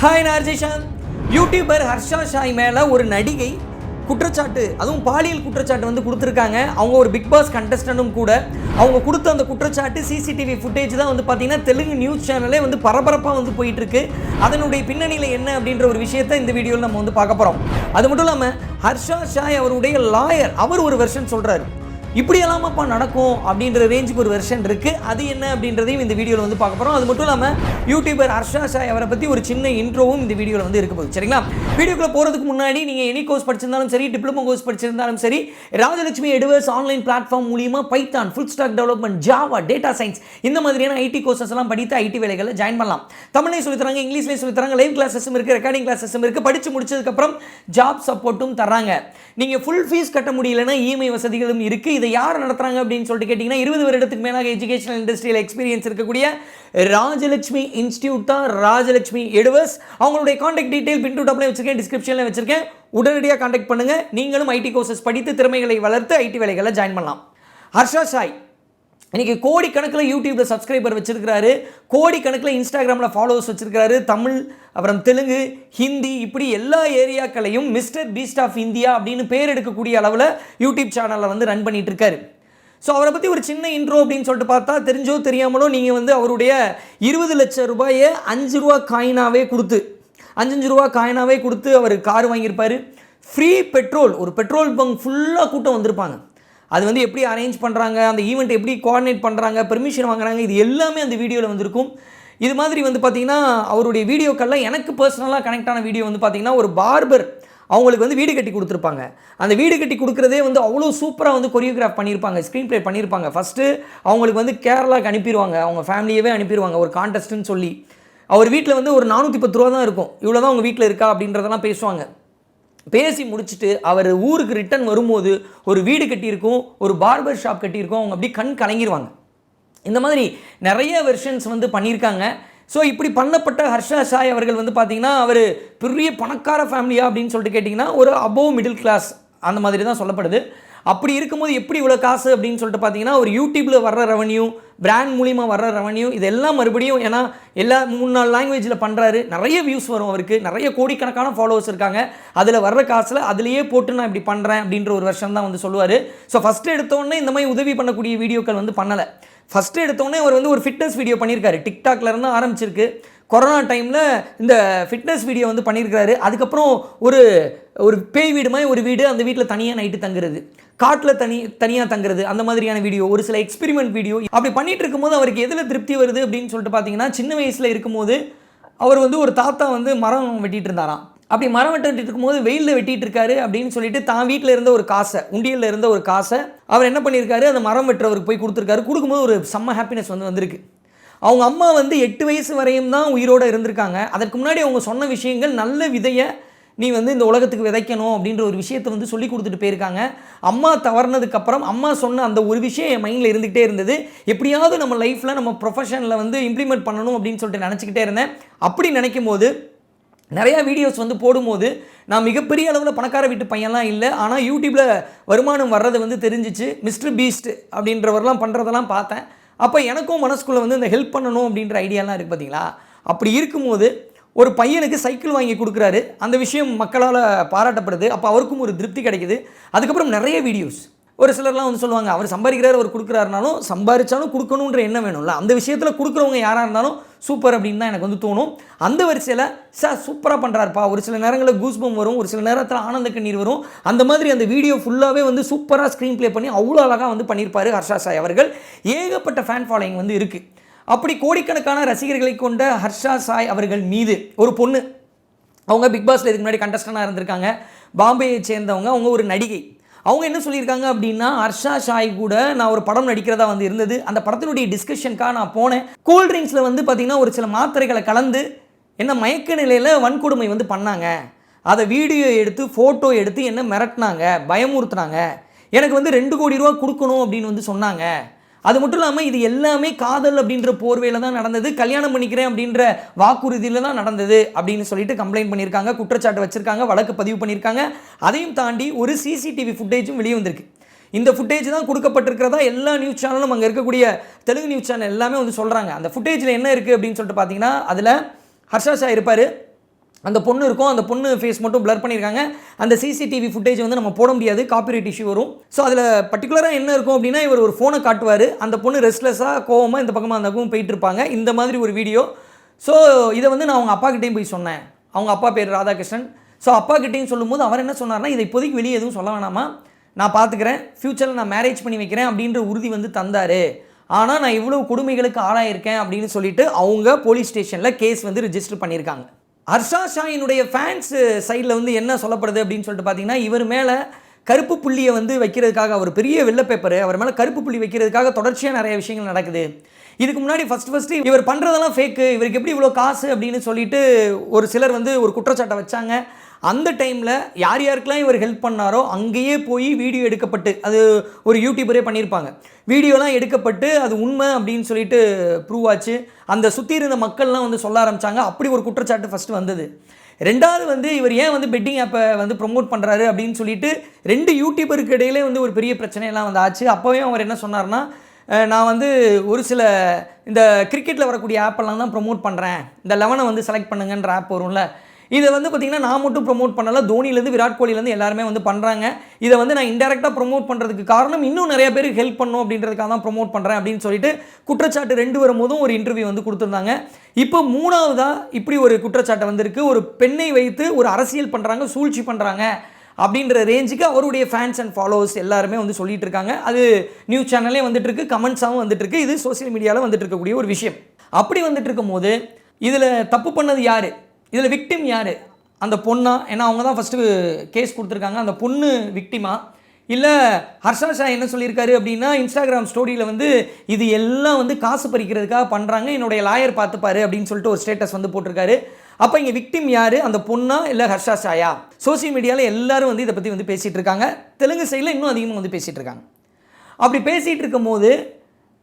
Hi நார்ஜிஷாந்த் YouTuber Harsha Sai மேலே ஒரு நடிகை குற்றச்சாட்டு அதுவும் பாலியல் குற்றச்சாட்டு வந்து கொடுத்துருக்காங்க. அவங்க ஒரு பிக் பாஸ் கண்டஸ்டன்ட்டும் கூட. அவங்க கொடுத்த அந்த குற்றச்சாட்டு சிசிடிவி ஃபுட்டேஜ் தான் வந்து பார்த்தீங்கன்னா தெலுங்கு நியூஸ் சேனலே வந்து பரபரப்பாக வந்து போயிட்டுருக்கு. அதனுடைய பின்னணியில் என்ன அப்படின்ற ஒரு விஷயத்தை இந்த வீடியோவில் நம்ம வந்து பார்க்க போகிறோம் அது மட்டும் இல்லாமல் ஹர்ஷா ஷாய் அவருடைய லாயர் அவர் ஒரு வெர்ஷன் சொல்கிறாரு இப்படி எல்லாமாப்பா நடக்கும் அப்படின்ற ரேஞ்சுக்கு ஒரு வெர்ஷன் இருக்குது அது என்ன அப்படின்றதையும் இந்த வீடியோவில் வந்து பார்க்க போகிறோம் அது மட்டும் இல்லாமல் யூடியூபர் ஹர்ஷா சாய் அவரை பற்றி ஒரு சின்ன இன்ட்ரோவும் இந்த வீடியோவில் வந்து இருக்க போகுது. சரிங்களா? வீடியோக்குள்ளே போகிறதுக்கு முன்னாடி நீங்கள் எனி கோர்ஸ் படிச்சிருந்தாலும் சரி டிப்ளமோ கோர்ஸ் படிச்சிருந்தாலும் சரி ராஜலட்சுமி எடுவர்ஸ் ஆன்லைன் பிளாட்ஃபார்ம் மூலியமாக Python full stack development Java data science இந்த மாதிரியான ஐடி கோர்சஸ் எல்லாம் படித்து ஐடி வேலைகளில் ஜாயின் பண்ணலாம். தமிழ்லேயும் சொல்லித்தராங்க இங்கிலீஷ்லேயும் சொல்லித்தராங்க லைவ் கிளாஸஸும் இருக்குது ரெக்கார்டிங் கிளாஸஸும் இருக்குது படித்து முடிச்சதுக்கப்புறம் ஜாப் சப்போர்ட்டும் தராங்க நீங்கள் ஃபுல் ஃபீஸ் கட்ட முடியலன்னா இஎம்ஐ வசதிகளும் இருக்குது இதை யார் நடத்துகிறாங்க அப்படின்னு சொல்லிட்டு கேட்டிங்கன்னா இருபது வருடத்துக்கு மேலாக எஜுகேஷனல் இண்டஸ்ட்ரியில் எக்ஸ்பீரியன்ஸ் இருக்கக்கூடிய ராஜலட்சுமி இன்ஸ்டியூட் தான் ராஜலட்சுமி எடுவர்ஸ் அவங்களுடைய காண்டாக்ட் டீட்டெயில் பின் டூ டாப்லேயே வச்சிருக்கேன் டிஸ்கிரிப்ஷனில் வச்சிருக்கேன். உடனடியாக காண்டாக்ட் பண்ணுங்கள் நீங்களும் ஐடி கோர்சஸ் படித்து திறமைகளை வளர்த்து ஐடி வேலைகளை ஜாயின் பண்ணலாம். ஹர்ஷா சாய் இன்றைக்கி கோடிக்கணக்கில் யூடியூப்பில் சப்ஸ்கிரைபர் வச்சுருக்கிறாரு. கோடிக்கணக்கில் இன்ஸ்டாகிராமில் ஃபாலோவர்ஸ் வச்சுருக்கிறாரு. தமிழ் அப்புறம் தெலுங்கு ஹிந்தி இப்படி எல்லா ஏரியாக்களையும் மிஸ்டர் பீஸ்ட் ஆஃப் இந்தியா அப்படின்னு பேர் எடுக்கக்கூடிய அளவில் யூடியூப் சேனலில் வந்து ரன் பண்ணிட்டு இருக்காரு ஸோ அவரை பற்றி ஒரு சின்ன இன்ட்ரோ அப்படின்னு சொல்லிட்டு பார்த்தா தெரிஞ்சோ தெரியாமலோ நீங்கள் வந்து அவருடைய இருபது லட்சம் ரூபாயை அஞ்சு ரூபா காயினாவே கொடுத்து அஞ்சஞ்சு ரூபா காயினாவே கொடுத்து அவர் கார் வாங்கியிருப்பாரு. ஃப்ரீ பெட்ரோல் ஒரு பெட்ரோல் பங்க் ஃபுல்லாக கூட்டம் வந்திருப்பாங்க. அது வந்து எப்படி அரேஞ்ச் பண்ணுறாங்க அந்த ஈவெண்ட் எப்படி கோஆர்டினேட் பண்ணுறாங்க பெர்மிஷன் வாங்குறாங்க இது எல்லாமே அந்த வீடியோவில் வந்திருக்கும். இது மாதிரி வந்து பார்த்திங்கன்னா அவருடைய வீடியோக்கள்லாம் எனக்கு பர்சனலாக கனெக்ட் ஆன வீடியோ வந்து பார்த்திங்கன்னா ஒரு பார்பர் அவங்களுக்கு வந்து வீடு கட்டி கொடுத்துருப்பாங்க. அந்த வீடு கட்டி கொடுக்குறதே வந்து அவ்வளோ சூப்பராக வந்து கொரியோகிராஃப் பண்ணியிருப்பாங்க ஸ்க்ரீன் ப்ளே பண்ணியிருப்பாங்க ஃபஸ்ட்டு அவங்களுக்கு வந்து கேரளாவுக்கு அனுப்பிடுவாங்க அவங்க ஃபேமிலியவே அனுப்பிடுவாங்க ஒரு கான்டெஸ்ட்டுன்னு சொல்லி. அவர் வீட்டில் வந்து ஒரு நானூற்றி பத்து ரூபா தான் இருக்கும். இவ்வளோ தான் உங்கள் வீட்டில் இருக்கா அப்படின்றதெல்லாம் பேசுவாங்க. பேசி முடிச்சுட்டு அவர் ஊருக்கு ரிட்டன் வரும்போது ஒரு வீடு கட்டியிருக்கும் ஒரு பார்பர் ஷாப் கட்டியிருக்கும் அவங்க அப்படியே கண் கலங்கிடுவாங்க இந்த மாதிரி நிறைய வெர்ஷன்ஸ் வந்து பண்ணியிருக்காங்க. ஸோ இப்படி பண்ணப்பட்ட ஹர்ஷா சாய் அவர்கள் வந்து பார்த்தீங்கன்னா அவர் பெரிய பணக்கார ஃபேமிலியா அப்படின்னு சொல்லிட்டு கேட்டிங்கன்னா ஒரு அபோவ் மிடில் கிளாஸ் அந்த மாதிரி தான் சொல்லப்படுது. அப்படி இருக்கும்போது எப்படி இவ்வளோ காசு அப்படின்னு சொல்லிட்டு பார்த்தீங்கன்னா ஒரு யூடியூப்பில் வர்ற ரெவன்யூ பிராண்ட் மூலிமா வர்ற ரெவன்யூ இதெல்லாம் மறுபடியும் ஏன்னா எல்லா மூணு நாலு லாங்குவேஜில் பண்ணுறாரு நிறைய வியூஸ் வரும் அவருக்கு. நிறைய கோடிக்கணக்கான ஃபாலோவர்ஸ் இருக்காங்க. அதில் வர்ற காசில் அதுலேயே போட்டு நான் இப்படி பண்ணுறேன் அப்படின்ற ஒரு வருஷம் தான் வந்து சொல்லுவார். ஸோ ஃபஸ்ட்டு எடுத்தோடனே இந்த மாதிரி உதவி பண்ணக்கூடிய வீடியோக்கள் வந்து பண்ணலை. ஃபஸ்ட்டு எடுத்தோடனே அவர் வந்து ஒரு ஃபிட்னஸ் வீடியோ பண்ணியிருக்காரு. டிக்டாக்லேருந்து ஆரம்பிச்சிருக்கு. கொரோனா டைமில் இந்த ஃபிட்னஸ் வீடியோ வந்து பண்ணியிருக்கிறாரு அதுக்கப்புறம் ஒரு ஒரு பேய் வீடு மாதிரி ஒரு வீடு அந்த வீட்டில் தனியாக நைட்டு தங்குறது. காட்டில் தனி தனியாக தங்குறது. அந்த மாதிரியான வீடியோ ஒரு சில எக்ஸ்பெரிமெண்ட் வீடியோ அப்படி பண்ணிட்டு இருக்கும்போது அவருக்கு எதில் திருப்தி வருது அப்படின்னு சொல்லிட்டு பார்த்தீங்கன்னா சின்ன வயசில் இருக்கும்போது அவர் வந்து ஒரு தாத்தா வந்து மரம் வெட்டிட்டு இருந்தாராம். அப்படி மரம் வெட்டிட்டு இருக்கும்போது வெயிலில் வெட்டிட்டு இருக்காரு அப்படின்னு சொல்லிட்டு தான் வீட்டில் இருந்த ஒரு காசை உண்டியலில் இருந்த ஒரு காசை அவர் என்ன பண்ணியிருக்காரு அந்த மரம் வெட்டுறவருக்கு போய் கொடுத்துருக்காரு. கொடுக்கும்போது ஒரு செம்ம ஹாப்பினஸ் வந்து வந்திருக்கு. அவங்க அம்மா வந்து எட்டு வயசு வரையும் தான் உயிரோடு இருந்திருக்காங்க. அதற்கு முன்னாடி அவங்க சொன்ன விஷயங்கள் நல்ல விதையை நீ வந்து இந்த உலகத்துக்கு விதைக்கணும் அப்படின்ற ஒரு விஷயத்தை வந்து சொல்லி கொடுத்துட்டு போயிருக்காங்க. அம்மா தவறுனதுக்கப்புறம் அம்மா சொன்ன அந்த ஒரு விஷயம் என் மைண்டில் இருந்துகிட்டே இருந்தது. எப்படியாவது நம்ம லைஃப்பில் நம்ம ப்ரொஃபஷனில் வந்து இம்ப்ளிமெண்ட் பண்ணணும் அப்படின்னு சொல்லிட்டு நினச்சிக்கிட்டே இருந்தேன். அப்படி நினைக்கும் போது நிறையா வீடியோஸ் வந்து போடும்போது நான் மிகப்பெரிய அளவில் பணக்கார வீட்டு பையன்லாம் இல்லை. ஆனால் யூடியூப்பில் வருமானம் வர்றது வந்து தெரிஞ்சிச்சு. மிஸ்டர் பீஸ்ட் அப்படின்றவரெலாம் பண்ணுறதெல்லாம் பார்த்தேன். அப்போ எனக்கும் மனசுக்குள்ளே வந்து இந்த ஹெல்ப் பண்ணணும் அப்படின்ற ஐடியாலாம் இருக்குது பார்த்தீங்களா அப்படி இருக்கும்போது ஒரு பையனுக்கு சைக்கிள் வாங்கி கொடுக்குறாரு. அந்த விஷயம் மக்களால் பாராட்டப்படுது. அப்போ அவருக்கும் ஒரு திருப்தி கிடைக்குது. அதுக்கப்புறம் நிறைய வீடியோஸ் ஒரு சிலர்லாம் வந்து சொல்லுவாங்க அவர் சம்பாதிக்கிறார் அவர் கொடுக்குறாருனாலும் சம்பாதிச்சாலும் கொடுக்கணுன்ற எண்ணம் வேணும்ல. அந்த விஷயத்தில் கொடுக்குறவங்க யாராக இருந்தாலும் சூப்பர் அப்படின்னு தான் எனக்கு வந்து தோணும். அந்த வரிசையில் சார் சூப்பராக பண்ணுறாருப்பா ஒரு சில நேரங்களில் கூஸ்பம் வரும் ஒரு சில நேரத்தில் ஆனந்த கண்ணீர் வரும். அந்த மாதிரி அந்த வீடியோ ஃபுல்லாகவே வந்து சூப்பராக ஸ்க்ரீன் ப்ளே பண்ணி அவ்வளோ அழகாக வந்து பண்ணியிருப்பாரு ஹர்ஷா சாய் அவர்கள். ஏகப்பட்ட ஃபேன் ஃபாலோயிங் வந்து இருக்குது அப்படி கோடிக்கணக்கான ரசிகர்களை கொண்ட ஹர்ஷா சாய் அவர்கள் மீது ஒரு பொண்ணு. அவங்க பிக் பாஸில் இதுக்கு முன்னாடி கண்டஸ்டண்டாக இருந்திருக்காங்க. பாம்பேயை சேர்ந்தவங்க. அவங்க ஒரு நடிகை. அவங்க என்ன சொல்லியிருக்காங்க அப்படின்னா ஹர்ஷா ஷாய் கூட நான் ஒரு படம் நடிக்கிறதா வந்து இருந்தது. அந்த படத்தினுடைய டிஸ்கஷனுக்காக நான் போனேன். கூல் ட்ரிங்க்ஸில் வந்து பார்த்திங்கன்னா ஒரு சில மாத்திரைகளை கலந்து என்ன மயக்க நிலையில் வன்கொடுமை வந்து பண்ணாங்க. அதை வீடியோ எடுத்து ஃபோட்டோ எடுத்து என்ன மிரட்டினாங்க பயமுறுத்துனாங்க. எனக்கு வந்து ரெண்டு கோடி ரூபா கொடுக்கணும் அப்படின்னு வந்து சொன்னாங்க. அது மட்டும் இல்லாமல் இது எல்லாமே காதல் அப்படின்ற போர்வையில் தான் நடந்தது. கல்யாணம் பண்ணிக்கிறேன் அப்படின்ற வாக்குறுதியில் தான் நடந்தது அப்படின்னு சொல்லிட்டு கம்ப்ளைண்ட் பண்ணியிருக்காங்க குற்றச்சாட்டு வச்சுருக்காங்க வழக்கு பதிவு பண்ணியிருக்காங்க. அதையும் தாண்டி ஒரு சிசிடிவி ஃபுட்டேஜும் வெளியே வந்திருக்கு. இந்த ஃபுட்டேஜ் தான் கொடுக்கப்பட்டிருக்கிறதா? எல்லா நியூஸ் சேனலும் அங்கே இருக்கக்கூடிய தெலுங்கு நியூஸ் சேனல் எல்லாமே வந்து சொல்கிறாங்க அந்த ஃபுட்டேஜில் என்ன இருக்குது அப்படின்னு சொல்லிட்டு பார்த்தீங்கன்னா அதில் ஹர்ஷா ஷா இருப்பார். அந்த பொண்ணு இருக்கும் அந்த பொண்ணு ஃபேஸ் மட்டும் ப்ளர் பண்ணியிருக்காங்க. அந்த சிசிடிவி ஃபுட்டேஜ் வந்து நம்ம போட முடியாது காப்பிரைட் இஷ்யூ வரும். ஸோ அதில் பர்டிகுலராக என்ன இருக்கும் அப்படின்னா இவர் ஒரு ஃபோனை காட்டுவார். அந்த பொண்ணு ரெஸ்ட்லெஸ்ஸாக கோவமாக இந்த பக்கமாக அந்த பக்கம் போயிட்டு இருப்பாங்க. இந்த மாதிரி ஒரு வீடியோ ஸோ இதை வந்து நான் அவங்க அப்பாகிட்டேயும் போய் சொன்னேன். அவங்க அப்பா பேர் ராதாகிருஷ்ணன். ஸோ அப்பாக்கிட்டேயும் சொல்லும்போது அவர் என்ன சொன்னார்னா இதை இப்போதைக்கு வெளியே எதுவும் சொல்ல வேணாமா? நான் பார்த்துக்கிறேன் ஃப்யூச்சரில் நான் மேரேஜ் பண்ணி வைக்கிறேன் அப்படின்ற உறுதி வந்து தந்தார். ஆனால் நான் இவ்வளோ கொடுமைகளுக்கு ஆளாயிருக்கேன் அப்படின்னு சொல்லிட்டு அவங்க போலீஸ் ஸ்டேஷனில் கேஸ் வந்து ரிஜிஸ்டர் பண்ணியிருக்காங்க. ஹர்ஷா ஷாயினுடைய ஃபேன்ஸ் சைடில் வந்து என்ன சொல்லப்படுது அப்படின்னு சொல்லிட்டு பார்த்தீங்கன்னா இவர் மேலே கருப்பு புள்ளியை வந்து வைக்கிறதுக்காக அவர் பெரிய வெள்ளை பேப்பர் அவர் மேலே கருப்பு புள்ளி வைக்கிறதுக்காக தொடர்ச்சியாக நிறைய விஷயங்கள் நடக்குது. இதுக்கு முன்னாடி ஃபஸ்ட் ஃபஸ்ட்டு இவர் பண்ணுறதெல்லாம் ஃபேக்கு இவருக்கு எப்படி இவ்வளோ காசு அப்படின்னு சொல்லிட்டு ஒரு சிலர் வந்து ஒரு குற்றச்சாட்டை வச்சாங்க. அந்த டைமில் யார் யாருக்கெல்லாம் இவர் ஹெல்ப் பண்ணாரோ அங்கேயே போய் வீடியோ எடுக்கப்பட்டு அது ஒரு யூடியூபரே பண்ணியிருப்பாங்க வீடியோலாம் எடுக்கப்பட்டு அது உண்மை அப்படின்னு சொல்லிட்டு ப்ரூவ் ஆச்சு. அந்த சுற்றி இருந்த மக்கள்லாம் வந்து சொல்ல ஆரம்பிச்சாங்க. அப்படி ஒரு குற்றச்சாட்டு ஃபஸ்ட்டு வந்தது. ரெண்டாவது வந்து இவர் ஏன் வந்து பெட்டிங் ஆப்பை வந்து ப்ரொமோட் பண்ணுறாரு அப்படின்னு சொல்லிட்டு ரெண்டு யூடியூபருக்கு இடையிலே வந்து ஒரு பெரிய பிரச்சனையெல்லாம் வந்து ஆச்சு. அப்போவே அவர் என்ன சொன்னார்னா நான் வந்து ஒரு சில இந்த கிரிக்கெட்டில் வரக்கூடிய ஆப்பெல்லாம் தான் ப்ரொமோட் பண்ணுறேன் இந்த லெவனை வந்து செலக்ட் பண்ணுங்கன்ற ஆப் வரும்ல. இதை வந்து பார்த்திங்கன்னா நான் மட்டும் ப்ரொமோட் பண்ணலை. தோனிலேருந்து விராட் கோலிலேருந்து எல்லாருமே வந்து பண்ணுறாங்க இதை வந்து நான் இன்டெரக்டாக ப்ரொமோட் பண்ணுறதுக்கு காரணம் இன்னும் நிறைய பேருக்கு ஹெல்ப் பண்ணும் அப்படின்றதுக்காக தான் ப்ரொமோட் பண்ணுறேன் அப்படின்னு சொல்லிட்டு குற்றச்சாட்டு ரெண்டு வரும்போதும் ஒரு இன்டர்வியூ வந்து கொடுத்துருந்தாங்க. இப்போ மூணாவதாக இப்படி ஒரு குற்றச்சாட்டை வந்திருக்கு. ஒரு பெண்ணை வைத்து ஒரு அரசியல் பண்ணுறாங்க சூழ்ச்சி பண்ணுறாங்க அப்படின்ற ரேஞ்சுக்கு அவருடைய ஃபேன்ஸ் அண்ட் ஃபாலோவர்ஸ் எல்லாருமே வந்து சொல்லிட்டு இருக்காங்க. அது நியூஸ் சேனல்லே வந்துட்டுருக்கு கமெண்ட்ஸாகவும் வந்துட்டு இருக்கு. இது சோஷியல் மீடியாவில் வந்துட்டு இருக்கக்கூடிய ஒரு விஷயம். அப்படி வந்துட்டு இருக்கும்போது இதில் தப்பு பண்ணது யார்? இதில் விக்டிம் யார்? அந்த பொண்ணா? ஏன்னா அவங்க தான் ஃபஸ்ட்டு கேஸ் கொடுத்துருக்காங்க. அந்த பொண்ணு விக்டிமா இல்லை ஹர்ஷா ஷா என்ன சொல்லியிருக்காரு அப்படின்னா இன்ஸ்டாகிராம் ஸ்டோரியில் வந்து இது எல்லாம் வந்து காசு பறிக்கிறதுக்காக பண்ணுறாங்க என்னுடைய லாயர் பார்த்துப்பாரு அப்படின்னு சொல்லிட்டு ஒரு ஸ்டேட்டஸ் வந்து போட்டிருக்காரு. அப்போ இங்கே விக்டிம் யார்? அந்த பொண்ணா இல்லை ஹர்ஷா ஷாயா? சோஷியல் மீடியாவில் எல்லாரும் வந்து இதை பற்றி வந்து பேசிகிட்டு இருக்காங்க. தெலுங்கு சைடில் இன்னும் அதிகமாக வந்து பேசிகிட்டு இருக்காங்க. அப்படி பேசிகிட்டு இருக்கும்போது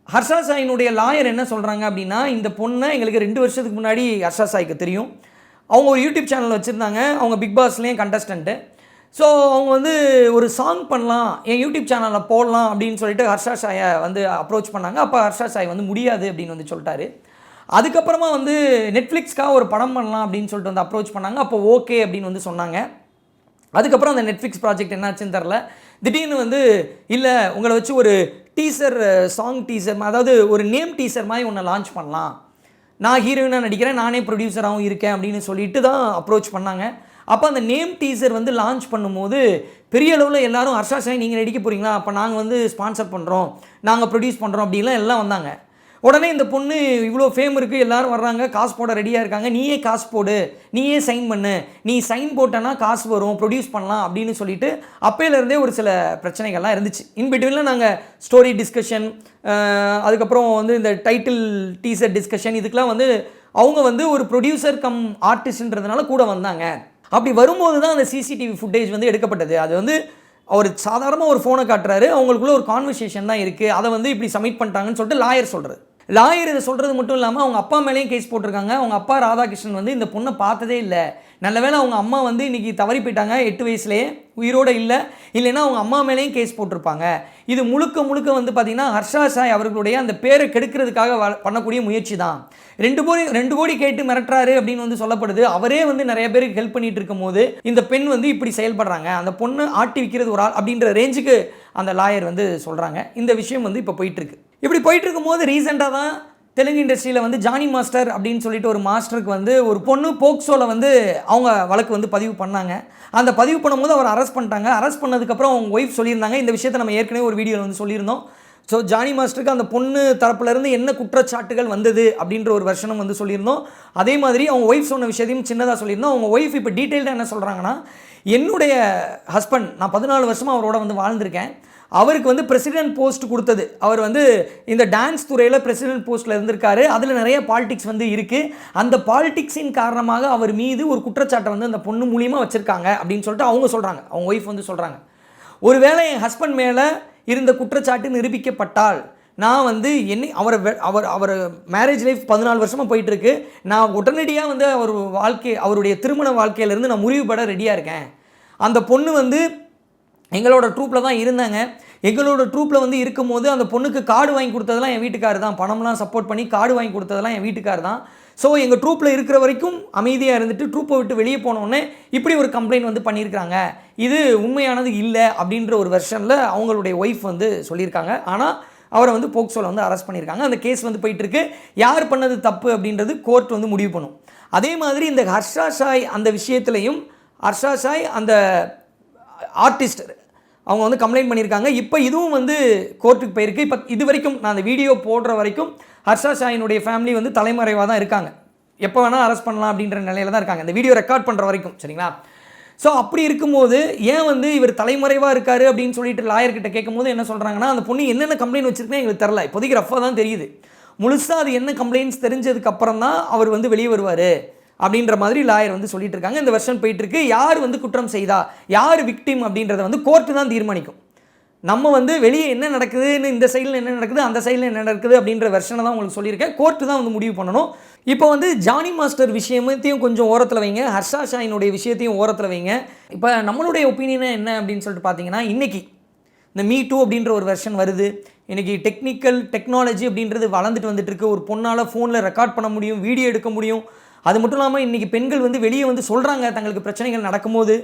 ஹர்ஷா சாயினுடைய லாயர் என்ன சொல்கிறாங்க அப்படின்னா இந்த பொண்ணை எங்களுக்கு ரெண்டு வருஷத்துக்கு முன்னாடி ஹர்ஷா சாய்க்கு தெரியும். அவங்க ஒரு யூடியூப் சேனல் வச்சுருந்தாங்க. அவங்க பிக் பாஸ்லேயும் கண்டஸ்டண்ட்டு ஸோ அவங்க வந்து ஒரு சாங் பண்ணலாம் என் யூடியூப் சேனலில் போடலாம் அப்படின்னு சொல்லிட்டு ஹர்ஷா சாயை வந்து அப்ரோச் பண்ணாங்க. அப்போ ஹர்ஷா சாய் வந்து முடியாது அப்படின்னு வந்து சொல்லிட்டாரு. அதுக்கப்புறமா வந்து நெட்ஃப்ளிக்ஸ்க்காக ஒரு படம் பண்ணலாம் அப்படின்னு சொல்லிட்டு வந்து அப்ரோச் பண்ணாங்க. அப்போ ஓகே அப்படின்னு வந்து சொன்னாங்க. அதுக்கப்புறம் அந்த நெட்ஃப்ளிக்ஸ் ப்ராஜெக்ட் என்னாச்சுன்னு தெரில திடீர்னு வந்து இல்லை உங்களை வச்சு ஒரு டீசர் சாங் டீசர் அதாவது ஒரு நேம் டீசர் மாதிரி ஒன்று லான்ச் பண்ணலாம். நான் ஹீரோயினாக நடிக்கிறேன் நானே ப்ரொடியூசராகவும் இருக்கேன் அப்படின்னு சொல்லிட்டு தான் அப்ரோச் பண்ணாங்க. அப்போ அந்த நேம் டீசர் வந்து லான்ச் பண்ணும்போது பெரிய அளவில் எல்லாரும் ஹர்ஷா சாய் நீங்கள் நடிக்க போகிறீங்களா அப்போ நாங்கள் வந்து ஸ்பான்சர் பண்ணுறோம் நாங்கள் ப்ரொடியூஸ் பண்ணுறோம் அப்படின்லாம் எல்லாம் வந்தாங்க. உடனே இந்த பொண்ணு இவ்வளோ ஃபேம் இருக்குது எல்லாரும் வர்றாங்க காசு போட ரெடியாக இருக்காங்க. நீயே காசு போடு நீயே சைன் பண்ணு. நீ சைன் போட்டனா காசு வரும் ப்ரொடியூஸ் பண்ணலாம் அப்படின்னு சொல்லிட்டு அப்பையிலேருந்தே ஒரு சில பிரச்சனைகள்லாம் இருந்துச்சு. இன்பிட்வீனில் நாங்கள் ஸ்டோரி டிஸ்கஷன் அதுக்கப்புறம் வந்து இந்த டைட்டில் டீசர் டிஸ்கஷன் இதுக்கெலாம் வந்து அவங்க வந்து ஒரு ப்ரொடியூசர் கம் ஆர்டிஸ்ட்ன்றதுனால கூட வந்தாங்க. அப்படி வரும்போது தான் அந்த சிசிடிவி ஃபுட்டேஜ் வந்து எடுக்கப்பட்டது. அது வந்து அவர் சாதாரணமாக ஒரு ஃபோனை காட்டுறாரு. அவங்களுக்குள்ள ஒரு கான்வர்சேஷன் தான் இருக்குது அதை வந்து இப்படி சப்மிட் பண்ணிட்டாங்கன்னு சொல்லிட்டு லாயர் சொல்கிறது லாயர் இதை சொல்கிறது மட்டும் இல்லாமல் அவங்க அப்பா மேலேயும் கேஸ் போட்டிருக்காங்க. அவங்க அப்பா ராதாகிருஷ்ணன் வந்து இந்த பொண்ணை பார்த்ததே இல்லை. நல்ல வேளை அவங்க அம்மா வந்து இன்றைக்கி தவறி போயிட்டாங்க. எட்டு வயசுலேயே உயிரோடு இல்லை. இல்லைன்னா அவங்க அம்மா மேலேயும் கேஸ் போட்டிருப்பாங்க. இது முழுக்க முழுக்க வந்து பார்த்திங்கன்னா ஹர்ஷா சாய் அவர்களுடைய அந்த பேரை கெடுக்கிறதுக்காக வ- பண்ணக்கூடிய முயற்சி தான் ரெண்டு கோடி ரெண்டு கோடி கேட்டு மிரட்டுறாரு அப்படின்னு வந்து சொல்லப்படுது. அவரே வந்து நிறைய பேருக்கு ஹெல்ப் பண்ணிட்டு இருக்கும் போது இந்த பெண் வந்து இப்படி செயல்படுறாங்க. அந்த பொண்ணு ஆட்டி விற்கிறது ஒரு ஆள் அப்படின்ற ரேஞ்சுக்கு அந்த லாயர் வந்து சொல்கிறாங்க இந்த விஷயம் வந்து இப்போ போயிட்டுருக்கு இப்படி போயிட்டு இருக்கும்போது ரீசெண்டாக தான் தெலுங்கு இண்டஸ்ட்ரியில் வந்து ஜானி மாஸ்டர் அப்படின்னு சொல்லிட்டு ஒரு மாஸ்டருக்கு வந்து ஒரு பொண்ணு போக்சோவில் வந்து அவங்க வழக்கு வந்து பதிவு பண்ணாங்க. அந்த பதிவு பண்ணும்போது அவர் அரெஸ்ட் பண்ணிட்டாங்க. அரெஸ்ட் பண்ணதுக்கப்புறம் அவங்க ஒய்ஃப் சொல்லியிருந்தாங்க. இந்த விஷயத்தை நம்ம ஏற்கனவே ஒரு வீடியோவில் வந்து சொல்லியிருந்தோம். ஸோ ஜானி மாஸ்டருக்கு அந்த பொண்ணு தரப்புலேருந்து என்ன குற்றச்சாட்டுகள் வந்தது அப்படின்ற ஒரு வருஷனும் வந்து சொல்லியிருந்தோம். அதே மாதிரி அவங்க ஒய்ஃப் சொன்ன விஷயத்தையும் சின்னதாக சொல்லியிருந்தோம். அவங்க ஒய்ஃப் இப்போ டீட்டெயில்டாக என்ன சொல்கிறாங்கன்னா என்னுடைய ஹஸ்பண்ட் நான் பதினாலு வருஷமாக அவரோட வந்து வாழ்ந்திருக்கேன். அவருக்கு வந்து பிரசிடென்ட் போஸ்ட் கொடுத்தது. அவர் வந்து இந்த டான்ஸ் துறையில் பிரசிடென்ட் போஸ்ட்டில் இருந்திருக்காரு. அதில் நிறைய பாலிடிக்ஸ் வந்து இருக்குது அந்த பாலிடிக்ஸின் காரணமாக அவர் மீது ஒரு குற்றச்சாட்டை வந்து அந்த பொண்ணு மூலியமாக வச்சுருக்காங்க அப்படின்னு சொல்லிட்டு அவங்க சொல்கிறாங்க அவங்க ஒய்ஃப் வந்து சொல்கிறாங்க ஒருவேளை என் ஹஸ்பண்ட் மேலே இருந்த குற்றச்சாட்டு நிரூபிக்கப்பட்டால் நான் வந்து என்னை அவரை வெ- அவர் அவர் மேரேஜ் லைஃப் பதினாலு வருஷமாக போயிட்டுருக்கு. நான் உடனடியாக வந்து அவர் வாழ்க்கை அவருடைய திருமண வாழ்க்கையிலேருந்து நான் முறிவுபட ரெடியாக இருக்கேன். அந்த பொண்ணு வந்து எங்களோட ட்ரூப்பில் தான் இருந்தாங்க. எங்களோட ட்ரூப்பில் வந்து இருக்கும்போது அந்த பொண்ணுக்கு கார்டு வாங்கி கொடுத்ததெல்லாம் என் வீட்டுக்கார் தான். பணம்லாம் சப்போர்ட் பண்ணி கார்டு வாங்கி கொடுத்ததெல்லாம் என் வீட்டுக்காரர் தான். ஸோ எங்கள் ட்ரூப்பில் இருக்கிற வரைக்கும் அமைதியாக இருந்துட்டு ட்ரூப்பை விட்டு வெளியே போனோடனே இப்படி ஒரு கம்ப்ளைண்ட் வந்து பண்ணியிருக்காங்க இது உண்மையானது இல்லை அப்படின்ற ஒரு வெர்ஷனில் அவங்களுடைய ஒய்ஃப் வந்து சொல்லியிருக்காங்க. ஆனால் அவரை வந்து போக்சோவில் வந்து அரெஸ்ட் பண்ணியிருக்காங்க. அந்த கேஸ் வந்து போயிட்டுருக்கு. யார் பண்ணது தப்பு அப்படின்றது கோர்ட் வந்து முடிவு பண்ணும். அதே மாதிரி இந்த ஹர்ஷா ஷாய் அந்த விஷயத்துலையும் ஹர்ஷா ஷாய் அந்த ஆர்டிஸ்ட் அவங்க வந்து கம்ப்ளைண்ட் பண்ணியிருக்காங்க. இப்போ இதுவும் வந்து கோர்ட்டுக்கு போயிருக்கு. இப்போ இது வரைக்கும் நான் அந்த வீடியோ போடுற வரைக்கும் ஹர்ஷா ஷாயினுடைய ஃபேமிலி வந்து தலைமறைவாக தான் இருக்காங்க. எப்போ வேணால் அரெஸ்ட் பண்ணலாம் அப்படின்ற நிலையில தான் இருக்காங்க. இந்த வீடியோ ரெக்கார்ட் பண்ணுற வரைக்கும் சரிங்களா? ஸோ அப்படி இருக்கும்போது ஏன் வந்து இவர் தலைமறைவாக இருக்காரு அப்படின்னு சொல்லிட்டு லாயர்கிட்ட கேட்கும்போது என்ன சொல்கிறாங்கன்னா அந்த பொண்ணு என்னென்ன கம்ப்ளைண்ட் வச்சுருக்கேன் எங்களுக்கு தெரில இப்போதைக்கு ரஃபாக தான் தெரியுது. முழுசாக அது என்ன கம்ப்ளைண்ட்ஸ் தெரிஞ்சதுக்கப்புறம் தான் அவர் வந்து வெளியே வருவார். அப்படின்ற மாதிரி லாயர் வந்து சொல்லிட்டு இருக்காங்க இந்த வருஷன் போயிட்டுருக்கு. யார் வந்து குற்றம் செய்தா? யார் விக்டிம் அப்படின்றத வந்து கோர்ட்டு தான் தீர்மானிக்கும். நம்ம வந்து வெளியே என்ன நடக்குதுன்னு இந்த சைடில் என்ன நடக்குது அந்த சைடில் என்ன நடக்குது அப்படின்ற வெர்ஷனை தான் உங்களுக்கு சொல்லியிருக்கேன். கோர்ட்டு தான் வந்து முடிவு பண்ணணும். இப்போ வந்து ஜானி மாஸ்டர் விஷயத்தையும் கொஞ்சம் ஓரத்தில் வைங்க. ஹர்ஷா ஷாயினுடைய விஷயத்தையும் ஓரத்தில் வைங்க. இப்போ நம்மளுடைய ஒப்பீனியனை என்ன அப்படின்னு சொல்லிட்டு பார்த்தீங்கன்னா இன்னைக்கு இந்த மீ டூ அப்படின்ற ஒரு வெர்ஷன் வருது. இன்றைக்கி டெக்னிக்கல் டெக்னாலஜி அப்படின்றது வளர்ந்துட்டு வந்துட்டு இருக்கு. ஒரு பொண்ணால் ஃபோனில் ரெக்கார்ட் பண்ண முடியும் வீடியோ எடுக்க முடியும். அது மட்டும் இல்லாமல் இன்றைக்கி பெண்கள் வந்து வெளியே வந்து சொல்கிறாங்க தங்களுக்கு பிரச்சனைகள் நடக்கும்போது.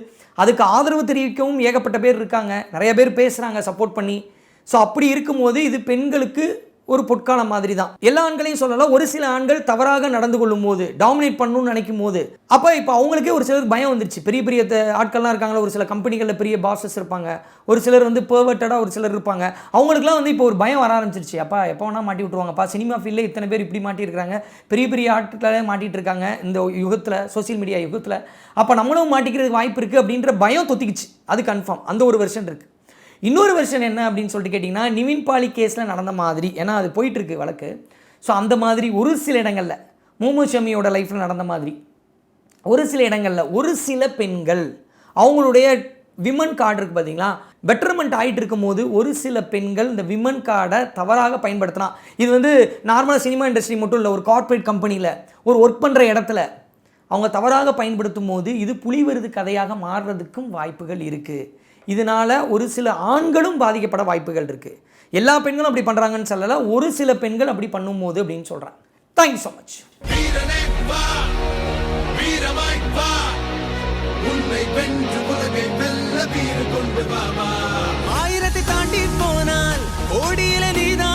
அதுக்கு ஆதரவு தெரிவிக்கவும் ஏகப்பட்ட பேர் இருக்காங்க. நிறைய பேர் பேசுகிறாங்க சப்போர்ட் பண்ணி. ஸோ அப்படி இருக்கும்போது இது பெண்களுக்கு ஒரு பொற்காலம் மாதிரி தான் எல்லா ஆண்களையும் சொல்லலாம் ஒரு சில ஆண்கள் தவறாக நடந்து கொள்ளும் போது டாமினேட் பண்ணணும்னு நினைக்கும் போது அப்போ இப்போ அவங்களுக்கே ஒரு சிலருக்கு பயம் வந்துருச்சு. பெரிய பெரிய ஆட்கள்லாம் இருக்காங்களா ஒரு சில கம்பெனிகளில் பெரிய பாசஸ் இருப்பாங்க. ஒரு சிலர் வந்து பெர்வர்ட்டடாக ஒரு சிலர் இருப்பாங்க. அவங்களுக்குலாம் வந்து இப்போ ஒரு பயம் வர ஆரம்பிச்சிருச்சு. அப்பா எப்போ வேணால் மாட்டி விட்ருவாங்கப்பா சினிமா ஃபீல்டில் இத்தனை பேர் இப்படி மாட்டியிருக்காங்க பெரிய பெரிய ஆட்களே மாட்டிட்டு இருக்காங்க இந்த யுகத்தில் சோஷியல் மீடியா யுகத்தில். அப்போ நம்மளும் மாட்டிக்கிறதுக்கு வாய்ப்பு இருக்குது அப்படின்ற பயம் தொத்திக்கிச்சு. அது கன்ஃபார்ம் அந்த ஒரு வெர்ஷன் இருக்குது இன்னொரு வெர்ஷன் என்ன அப்படின்னு சொல்லிட்டு கேட்டிங்கன்னா நிவின் பாலி கேஸில் நடந்த மாதிரி. ஏன்னா அது போயிட்டுருக்கு வழக்கு. ஸோ அந்த மாதிரி ஒரு சில இடங்களில் மூமு ஷமியோட லைஃப்பில் நடந்த மாதிரி. ஒரு சில இடங்களில் ஒரு சில பெண்கள் அவங்களுடைய விமன் கார்டு இருக்குது பார்த்தீங்களா பெட்டர்மெண்ட் ஆகிட்டு இருக்கும்போது ஒரு சில பெண்கள் இந்த விமன் கார்டை தவறாக பயன்படுத்தலாம் இது வந்து நார்மலாக சினிமா இண்டஸ்ட்ரி மட்டும் இல்லை ஒரு கார்ப்பரேட் கம்பெனியில் ஒரு ஒர்க் பண்ணுற இடத்துல அவங்க தவறாக பயன்படுத்தும் போது இது புலிவருது கதையாக மாறுறதுக்கும் வாய்ப்புகள் இருக்குது இதனால் ஒரு சில ஆண்களும் பாதிக்கப்பட வாய்ப்புகள் இருக்குது எல்லா பெண்களும் அப்படி பண்ணுறாங்கன்னு சொல்லலை ஒரு சில பெண்கள் அப்படி பண்ணும்போது அப்படின்னு சொல்கிறேன் தேங்க்யூ ஸோ மச் ஆயிரத்தை தாண்டி போனால் கோடியில நீதான்